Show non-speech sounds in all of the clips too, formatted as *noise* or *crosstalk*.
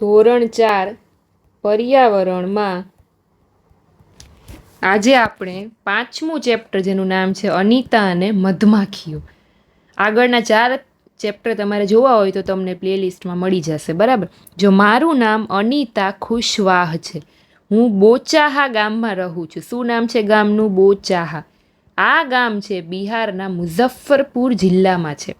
ધોરણ ચાર, પર્યાવરણમાં. આજે આપણે પાંચમું ચેપ્ટર જેનું નામ છે અનિતા અને મધમાખીઓ. આગળના ચાર ચેપ્ટર તમારે જોવા હોય તો તમને પ્લેલિસ્ટમાં મળી જશે, બરાબર? જો મારું નામ અનિતા ખુશવાહ છે, હું બોચાહા ગામમાં રહું છું. શું નામ છે ગામનું? બોચાહા. આ ગામ છે બિહારના મુઝફ્ફરપુર જિલ્લામાં છે.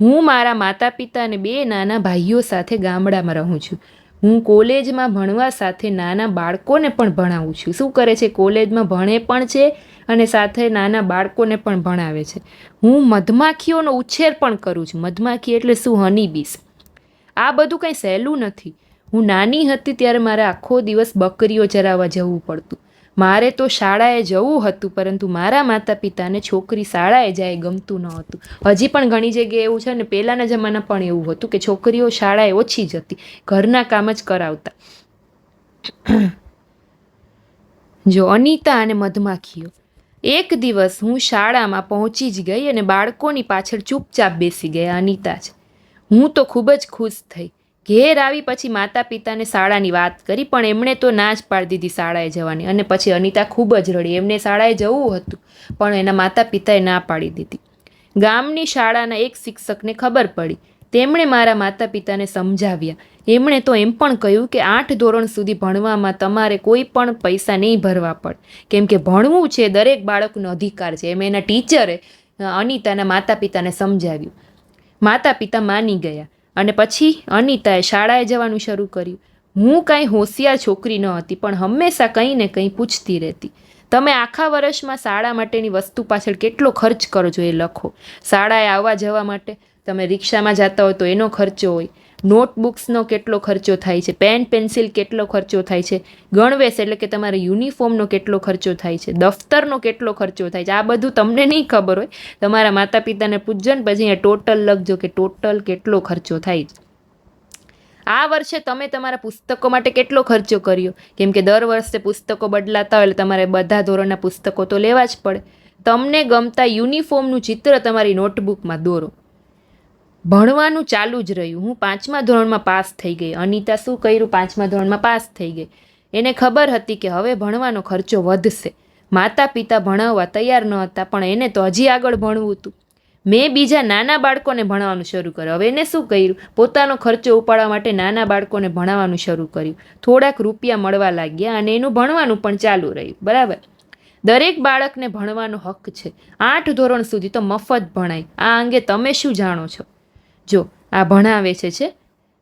હું મારા માતા પિતા અને બે નાના ભાઈઓ સાથે ગામડામાં રહું છું. હું કોલેજમાં ભણવા સાથે નાના બાળકોને પણ ભણાવું છું. શું કરે છે? કોલેજમાં ભણે પણ છે અને સાથે નાના બાળકોને પણ ભણાવે છે. હું મધમાખીઓનો ઉછેર પણ કરું છું. મધમાખી એટલે શું? હનીબીસ. આ બધું કંઈ સહેલું નથી. હું નાની હતી ત્યારે મારે આખો દિવસ બકરીઓ ચરાવવા જવું પડતું. મારે તો શાળાએ જવું હતું, પરંતુ મારા માતા પિતાને છોકરી શાળાએ જાય ગમતું ન હતું હજી પણ ઘણી જગ્યાએ એવું છે ને, પહેલાંના જમાના પણ એવું હતું કે છોકરીઓ શાળાએ ઓછી જતી ઘરના કામ જ કરાવતા. *clears throat* જો અનિતા અને મધમાખીઓ, એક દિવસ હું શાળામાં પહોંચી જ ગઈ અને બાળકોની પાછળ ચૂપચાપ બેસી ગયા અનિતા જ. હું તો ખૂબ જ ખુશ થઈ. ઘેર આવી પછી માતા પિતાને શાળાની વાત કરી, પણ એમણે તો ના જ પાડી દીધી શાળાએ જવાની. અને પછી અનિતા ખૂબ જ રડી. એમને શાળાએ જવું હતું, પણ એના માતા પિતાએ ના પાડી દીધી. ગામની શાળાના એક શિક્ષકને ખબર પડી. તેમણે મારા માતા પિતાને સમજાવ્યા. એમણે તો એમ પણ કહ્યું કે આઠ ધોરણ સુધી ભણવામાં તમારે કોઈ પણ પૈસા નહીં ભરવા પડે. કેમ કે ભણવું છે દરેક બાળકનો અધિકાર છે. એમ એના ટીચરે અનિતાના માતા પિતાને સમજાવ્યું. માતા પિતા માની ગયા. અને પછી અનિતાએ શાળાએ જવાનું શરૂ કર્યું. હું કાંઈ હોશિયાર છોકરી ન હતી, પણ હંમેશા કંઈ ને કંઈ પૂછતી રહેતી. તમે આખા વર્ષમાં શાળા માટેની વસ્તુ પાછળ કેટલો ખર્ચ કરો છો એ લખો. શાળાએ આવવા જવા માટે તમે રિક્ષામાં જતા હોય તો એનો ખર્ચો હોય. નોટબુક્સનો કેટલો ખર્ચો થાય છે? પેન પેન્સિલ કેટલો ખર્ચો થાય છે? ગણવેશ એટલે કે તમારે યુનિફોર્મનો કેટલો ખર્ચો થાય છે? દફતરનો કેટલો ખર્ચો થાય છે? આ બધું તમને નહીં ખબર હોય. તમારા માતા પિતાને પૂછજો ને પછી અહીંયા ટોટલ લખજો કે ટોટલ કેટલો ખર્ચો થાય છે. આ વર્ષે તમે તમારા પુસ્તકો માટે કેટલો ખર્ચો કર્યો? કેમ કે દર વર્ષે પુસ્તકો બદલાતા હોય એટલે તમારે બધા ધોરણના પુસ્તકો તો લેવા જ પડે. તમને ગમતા યુનિફોર્મનું ચિત્ર તમારી નોટબુકમાં દોરો. ભણવાનું ચાલુ જ રહ્યું. હું પાંચમા ધોરણમાં પાસ થઈ ગઈ. અનિતા શું કર્યું? પાંચમા ધોરણમાં પાસ થઈ ગઈ. એને ખબર હતી કે હવે ભણવાનો ખર્ચો વધશે. માતા પિતા ભણાવવા તૈયાર ન હતા, પણ એને તો હજી આગળ ભણવું હતું. મેં બીજા નાના બાળકોને ભણાવવાનું શરૂ કર્યું. હવે એને શું કર્યું? પોતાનો ખર્ચો ઉપાડવા માટે નાના બાળકોને ભણાવવાનું શરૂ કર્યું. થોડાક રૂપિયા મળવા લાગ્યા અને એનું ભણવાનું પણ ચાલુ રહ્યું. બરાબર? દરેક બાળકને ભણવાનો હક છે. આઠ ધોરણ સુધી તો મફત ભણાય. આ અંગે તમે શું જાણો છો? જો, આ ભણાવે છે છે.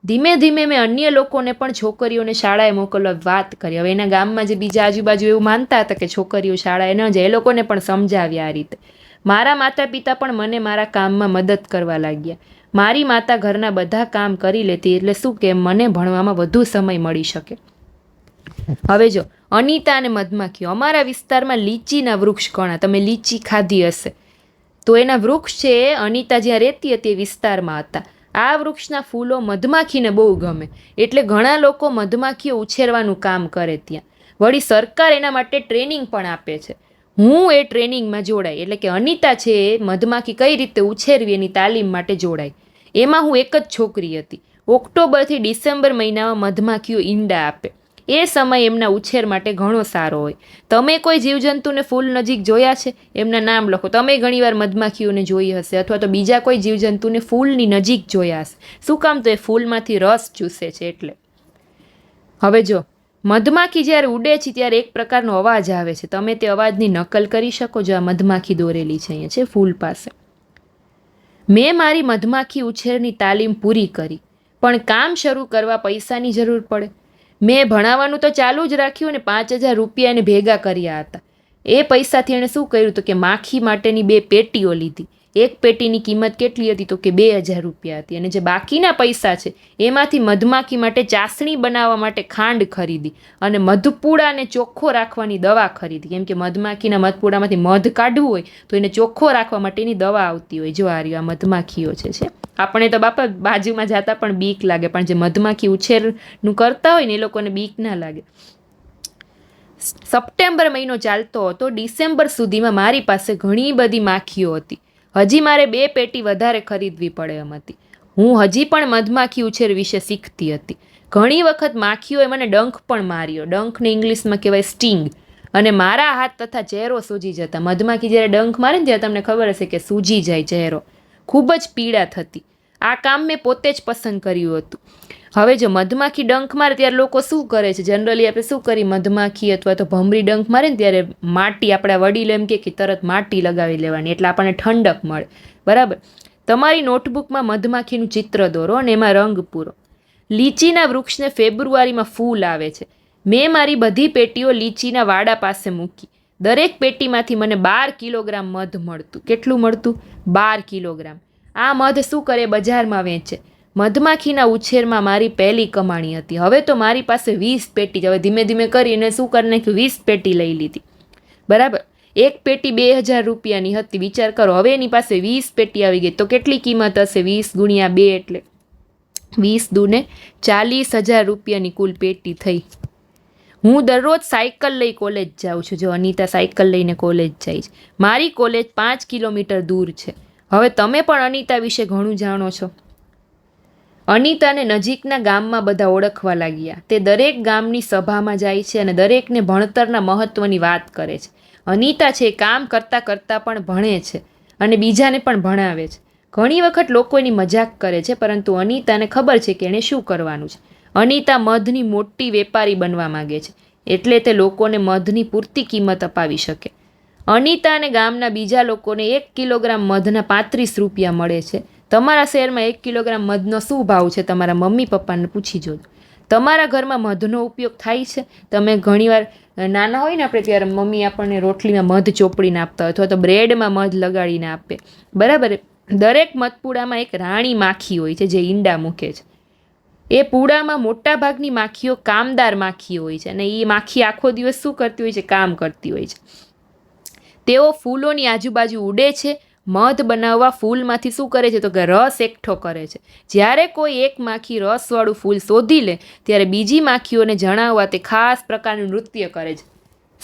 ધીમે ધીમે મેં અન્ય લોકોને પણ છોકરીઓને શાળાએ મોકલવા વાત કરી. હવે એના ગામમાં જે બીજા આજુબાજુ એવું માનતા હતા કે છોકરીઓ શાળાએ ન જાય, એ લોકોને પણ સમજાવ્યા આ રીતે. મારા માતા પિતા પણ મને મારા કામમાં મદદ કરવા લાગ્યા. મારી માતા ઘરના બધા કામ કરી લેતી એટલે શું કે મને ભણવામાં વધુ સમય મળી શકે. હવે જો, અનિતા અને મધમાખીઓ અમારા વિસ્તારમાં લીચીના વૃક્ષ ઘણા. તમે લીચી ખાધી હશે. તો એના વૃક્ષ છે એ અનિતા જ્યાં રહેતી હતી એ વિસ્તારમાં હતા. આ વૃક્ષના ફૂલો મધમાખીને બહુ ગમે, એટલે ઘણા લોકો મધમાખીઓ ઉછેરવાનું કામ કરે ત્યાં. વળી સરકાર એના માટે ટ્રેનિંગ પણ આપે છે. હું એ ટ્રેનિંગમાં જોડાઈ, એટલે કે અનિતા છે એ મધમાખી કઈ રીતે ઉછેરવી એની તાલીમ માટે જોડાઈ. એમાં હું એક જ છોકરી હતી. ઓક્ટોબરથી ડિસેમ્બર મહિનામાં મધમાખીઓ ઈંડા આપે. એ સમય એમના ઉછેર માટે ઘણો સારો હોય. તમે કોઈ જીવજંતુને ફૂલ નજીક જોયા છે? એમના નામ લખો. તમે ઘણીવાર મધમાખીઓને જોઈ હશે અથવા તો બીજા કોઈ જીવજંતુને ફૂલની નજીક જોયા હશે. શું કામ તો એ ફૂલમાંથી રસ ચૂસે છે એટલે? હવે જો, મધમાખી જ્યારે ઉડે છે ત્યારે એક પ્રકારનો અવાજ આવે છે. તમે તે અવાજની નકલ કરી શકો જો આ મધમાખી દોરેલી છે અહીંયા, છે ફૂલ પાસે. મેં મારી મધમાખી ઉછેરની તાલીમ પૂરી કરી, પણ કામ શરૂ કરવા પૈસાની જરૂર પડે. મેં ભણાવવાનું તો ચાલુ જ રાખ્યું અને પાંચ હજાર રૂપિયા એને ભેગા કર્યા હતા. એ પૈસાથી એણે શું કર્યું તો કે માખી માટેની બે પેટીઓ લીધી. એક પેટીની કિંમત કેટલી હતી તો કે બે હજાર રૂપિયા હતી. અને જે બાકીના પૈસા છે, એમાંથી મધમાખી માટે ચાસણી બનાવવા માટે ખાંડ ખરીદી અને મધપૂડાને ચોખ્ખો રાખવાની દવા ખરીદી. કેમ કે મધમાખીના મધપૂડામાંથી મધ કાઢવું હોય તો એને ચોખ્ખો રાખવા માટેની દવા આવતી હોય. જો આ રહ્યું, આ મધમાખીઓ છે છે. આપણે તો બાપા બાજુમાં જતા પણ બીક લાગે, પણ જે મધમાખી ઉછેરનું કરતા હોય ને એ લોકોને બીક ના લાગે. સપ્ટેમ્બર મહિનો ચાલતો હતો, ડિસેમ્બર સુધીમાં મારી પાસે ઘણી બધી માખીઓ હતી. હજી મારે બે પેટી વધારે ખરીદવી પડે એમ હતી. હું હજી પણ મધમાખી ઉછેર વિશે શીખતી હતી. ઘણી વખત માખીઓએ મને ડંખ પણ માર્યો. ડંખને ઇંગ્લિશમાં કહેવાય સ્ટિંગ. અને મારા હાથ તથા ચહેરો સૂજી જતા. મધમાખી જ્યારે ડંખ મારે ને ત્યારે તમને ખબર હશે કે સૂજી જાય ચહેરો. ખૂબ જ પીડા થતી. આ કામ મેં પોતે જ પસંદ કર્યું હતું. હવે જો મધમાખી ડંખ મારે ત્યારે લોકો શું કરે છે? જનરલી આપણે શું કરી? મધમાખી અથવા તો ભમરી ડંખ મારે ને ત્યારે માટી, આપણા વડીલો એમ કે તરત માટી લગાવી લેવાની, એટલે આપણને ઠંડક મળે. બરાબર? તમારી નોટબુકમાં મધમાખીનું ચિત્ર દોરો અને એમાં રંગ પૂરો. લીચીના વૃક્ષને ફેબ્રુઆરીમાં ફૂલ આવે છે. મેં મારી બધી પેટીઓ લીચીના વાડા પાસે મૂકી. દરેક પેટીમાંથી મને બાર કિલોગ્રામ મધ મળતું. કેટલું મળતું? બાર કિલોગ્રામ. આ મધ શું કરે બજારમાં વેચે? મધમાખીના ઉછેરમાં મારી પહેલી કમાણી હતી. હવે તો મારી પાસે વીસ પેટી હવે ધીમે ધીમે કરીને શું કરી નાખ્યું? વીસ પેટી લઈ લીધી. બરાબર? એક પેટી બે હજાર રૂપિયાની હતી. વિચાર કરો, હવે એની પાસે વીસ પેટી આવી ગઈ. તો કેટલી કિંમત હશે? વીસ ગુણ્યા બે એટલે વીસ દુને ચાલીસ હજાર રૂપિયાની કુલ પેટી થઈ. હું દરરોજ સાયકલ લઈ કોલેજ જાઉં છું. જો અનિતા સાયકલ લઈને કોલેજ જાય છે. મારી કોલેજ પાંચ કિલોમીટર દૂર છે. હવે તમે પણ અનિતા વિશે ઘણું જાણો છો. અનિતાને નજીકના ગામમાં બધા ઓળખવા લાગ્યા. તે દરેક ગામની સભામાં જાય છે અને દરેકને ભણતરના મહત્ત્વની વાત કરે છે. અનિતા છે કામ કરતાં કરતાં પણ ભણે છે અને બીજાને પણ ભણાવે છે. ઘણી વખત લોકો એની મજાક કરે છે, પરંતુ અનિતાને ખબર છે કે એણે શું કરવાનું છે. અનિતા મધની મોટી વેપારી બનવા માગે છે. એટલે તે લોકોને મધની પૂરતી કિંમત અપાવી શકે. અનિતા અને ગામના બીજા લોકોને એક કિલોગ્રામ મધના પાંત્રીસ રૂપિયા મળે છે. તમારા શહેરમાં એક કિલોગ્રામ મધનો શું ભાવ છે તમારા મમ્મી પપ્પાને પૂછી જોજો. તમારા ઘરમાં મધનો ઉપયોગ થાય છે? તમે ઘણીવાર નાના હોય ને આપણે ત્યારે મમ્મી આપણને રોટલીમાં મધ ચોપડીને આપતા હોય અથવા તો બ્રેડમાં મધ લગાડીને આપે. બરાબર? દરેક મધપૂડામાં એક રાણી માખી હોય છે જે ઈંડા મૂકે છે. એ પૂડામાં મોટાભાગની માખીઓ કામદાર માખી હોય છે અને એ માખી આખો દિવસ શું કરતી હોય છે? કામ કરતી હોય છે. તેઓ ફૂલોની આજુબાજુ ઉડે છે, મધ બનાવવા ફૂલમાંથી શું કરે છે તો કે રસ એકઠો કરે છે. જ્યારે કોઈ એક માખી રસવાળું ફૂલ શોધી લે, ત્યારે બીજી માખીઓને જણાવવા તે ખાસ પ્રકારનું નૃત્ય કરે છે.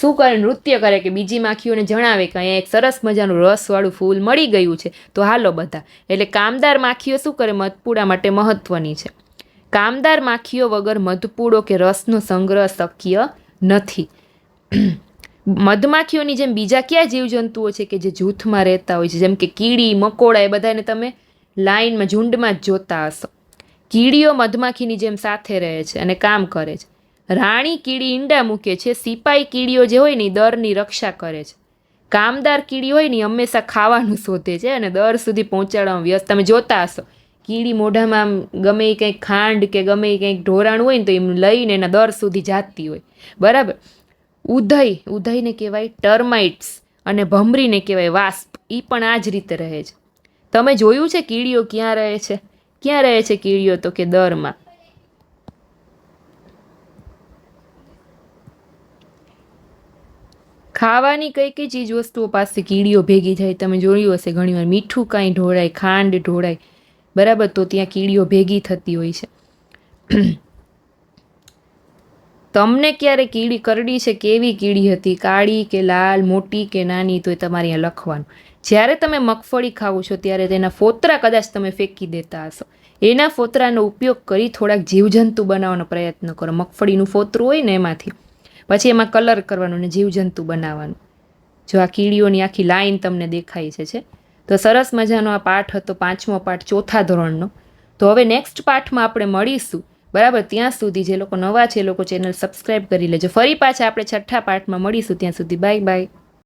શું કરે? નૃત્ય કરે કે બીજી માખીઓને જણાવે કે અહીંયા એક સરસ મજાનું રસવાળું ફૂલ મળી ગયું છે. તો હાલો બધા, એટલે કામદાર માખીઓ શું કરે? મધપૂડા માટે મહત્ત્વની છે. કામદાર માખીઓ વગર મધપૂડો કે રસનો સંગ્રહ શક્ય નથી. મધમાખીઓની જેમ બીજા કયા જીવજંતુઓ છે કે જે જૂથમાં રહેતા હોય છે? જેમ કે કીડી, મકોડા એ બધાને તમે લાઈનમાં, ઝુંડમાં જ જોતા હશો. કીડીઓ મધમાખીની જેમ સાથે રહે છે અને કામ કરે છે. રાણી કીડી ઈંડા મૂકે છે, સિપાઈ કીડીઓ જે હોય ને દરની રક્ષા કરે છે. કામદાર કીડી હોય ને હંમેશા ખાવાનું શોધે છે અને દર સુધી પહોંચાડવામાં વ્યસ્ત. તમે જોતા હશો, કીડી મોઢામાં ગમે એ કંઈક ખાંડ કે ગમે એ કંઈક ઢોરાણ હોય ને તો એમ લઈને એના દર સુધી જાતી હોય. બરાબર? ઉધઈ ઉધઈને કહેવાય ટર્માઇટ્સ અને ભમરીને કહેવાય વાસ્પ એ પણ આ જ રીતે રહે છે. તમે જોયું છે કીડીઓ ક્યાં રહે છે? ક્યાં રહે છે કીડીઓ તો કે દરમાં? ખાવાની કઈ કઈ ચીજ વસ્તુઓ પાસે કીડીઓ ભેગી થાય? તમે જોયું હશે ઘણીવાર મીઠું કાંઈ ઢોળાય, ખાંડ ઢોળાય. બરાબર, તો ત્યાં કીડીઓ ભેગી થતી હોય છે. તમને ક્યારે કીડી કરડી છે, કેવી કીડી હતી? કાળી કે લાલ, મોટી કે નાની તો એ તમારે અહીંયા લખવાનું. જ્યારે તમે મગફળી ખાવો છો, ત્યારે તેના ફોતરા કદાચ તમે ફેંકી દેતા હશો. એના ફોતરાનો ઉપયોગ કરી થોડાક જીવજંતુ બનાવવાનો પ્રયત્ન કરો. મગફળીનું ફોતરું હોય ને એમાંથી. પછી એમાં કલર કરવાનું ને જીવજંતુ બનાવવાનું. જો આ કીડીઓની આખી લાઈન તમને દેખાય છે. તો સરસ મજાનો આ પાઠ હતો પાંચમો પાઠ ચોથા ધોરણનો. તો હવે નેક્સ્ટ પાઠમાં આપણે મળીશું. બરાબર, ત્યાં સુધી જે લોકો નવા છે એ લોકો ચેનલ સબસ્ક્રાઈબ કરી લેજો. ફરી પાછા આપણે છઠ્ઠા પાઠમાં મળીશું. ત્યાં સુધી બાય બાય